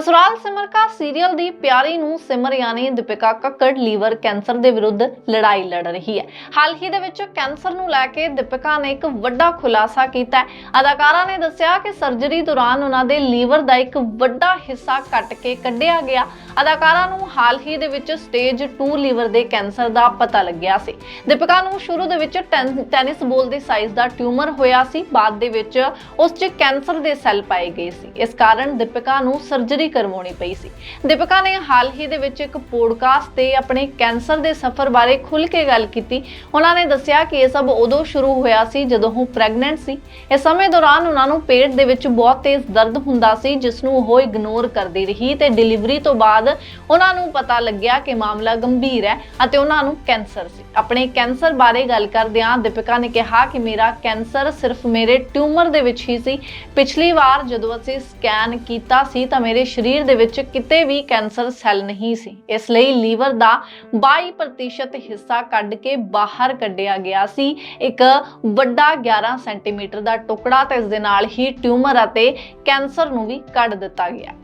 ਸਸੁਰਾਲ ਸਿਮਰਕਾ serial ਦੀ ਪਿਆਰੀ ਨੂੰ ਸਿਮਰ ਯਾਨੀ ਦੀਪਿਕਾ ਕੱਕੜ ਲੀਵਰ ਕੈਂਸਰ ਦੇ ਵਿਰੁੱਧ ਲੜਾਈ ਲੜ ਰਹੀ ਹੈ। ਹਾਲ ਹੀ ਦੇ ਵਿੱਚ ਕੈਂਸਰ ਨੂੰ ਲੈ ਕੇ ਦੀਪਿਕਾ ਨੇ ਇੱਕ ਵੱਡਾ ਖੁਲਾਸਾ ਕੀਤਾ ਅਦਾਕਾਰਾ ਨੇ ਦੱਸਿਆ ਕਿ ਸਰਜਰੀ ਦੌਰਾਨ ਉਹਨਾਂ ਦੇ ਲੀਵਰ ਦਾ ਇੱਕ ਵੱਡਾ ਹਿੱਸਾ ਕੱਟ ਕੇ ਕੱਢਿਆ ਗਿਆ। ਅਦਾਕਾਰਾ ਨੂੰ ਹਾਲ ਹੀ ਦੇ ਵਿੱਚ ਸਟੇਜ 2 ਲੀਵਰ ਦੇ ਕੈਂਸਰ ਦਾ ਪਤਾ ਲੱਗਿਆ ਸੀ। ਦੀਪਿਕਾ ਨੂੰ ਸ਼ੁਰੂ ਦੇ ਵਿੱਚ ਟੈਨ- ਟੈਨਿਸ ਬੋਲ ਦੇ ਸਾਈਜ਼ ਦਾ ਟਿਊਮਰ ਹੋਇਆ ਸੀ। ਬਾਅਦ ਦੇ ਵਿੱਚ ਉਸ 'ਚ ਕੈਂਸਰ ਦੇ ਸੈੱਲ ਪਾਏ ਗਏ ਸੀ। ਇਸ ਕਾਰਨ ਦੀਪਿਕਾ ਨੂੰ ਸਰਜਰੀ ਕਰਵਾਉਣੀ ਪਈ ਸੀ। ਦੀਪਿਕਾ ਨੇ ਹਾਲ ਹੀ ਦੇ ਵਿੱਚ ਇੱਕ ਪੋਡਕਾਸਟ ਤੇ ਆਪਣੇ ਕੈਂਸਰ ਦੇ ਸਫ਼ਰ ਬਾਰੇ ਖੁੱਲ੍ਹ ਕੇ ਗੱਲ ਕੀਤੀ। ਉਹਨਾਂ ਨੇ ਦੱਸਿਆ ਕਿ ਇਹ ਸਭ ਉਦੋਂ ਸ਼ੁਰੂ ਹੋਇਆ ਸੀ ਜਦੋਂ ਉਹ ਪ੍ਰੈਗਨੈਂਟ ਸੀ। ਇਸ ਸਮੇਂ ਦੌਰਾਨ ਉਹਨਾਂ ਨੂੰ ਪੇਟ ਦੇ ਵਿੱਚ ਬਹੁਤ ਤੇਜ਼ ਦਰਦ ਹੁੰਦਾ ਸੀ, ਜਿਸ ਨੂੰ ਉਹ ਇਗਨੋਰ ਕਰਦੀ ਰਹੀ ਤੇ ਡਿਲੀਵਰੀ ਤੋਂ ਬਾਅਦ ਉਹਨਾਂ ਨੂੰ ਪਤਾ ਲੱਗਿਆ ਕਿ ਮਾਮਲਾ ਗੰਭੀਰ ਹੈ ਅਤੇ ਉਹਨਾਂ ਨੂੰ ਕੈਂਸਰ ਸੀ। ਆਪਣੇ ਕੈਂਸਰ ਬਾਰੇ ਗੱਲ ਕਰਦਿਆਂ ਦੀਪਿਕਾ ਨੇ ਕਿਹਾ ਕਿ ਮੇਰਾ ਕੈਂਸਰ ਸਿਰਫ ਮੇਰੇ ਟਿਊਮਰ ਦੇ ਵਿੱਚ ਹੀ ਸੀ। ਪਿਛਲੀ ਵਾਰ ਜਦੋਂ ਅਸੀਂ ਸਕੈਨ ਕੀਤਾ ਸੀ ਤਾਂ ਮੇਰੇ ਸਰੀਰ ਦੇ ਵਿੱਚ ਕਿਤੇ ਵੀ ਕੈਂਸਰ ਸੈੱਲ ਨਹੀਂ ਸੀ। ਇਸ ਲਈ ਲੀਵਰ ਦਾ 22% ਹਿੱਸਾ ਕੱਢ ਕੇ ਬਾਹਰ ਕੱਢਿਆ ਗਿਆ ਸੀ। ਇੱਕ ਵੱਡਾ 11 ਸੈਂਟੀਮੀਟਰ ਦਾ ਟੁਕੜਾ ਤੇ ਇਸ ਦੇ ਨਾਲ ਹੀ ਟਿਊਮਰ ਅਤੇ ਕੈਂਸਰ ਨੂੰ ਵੀ ਕੱਢ ਦਿੱਤਾ ਗਿਆ।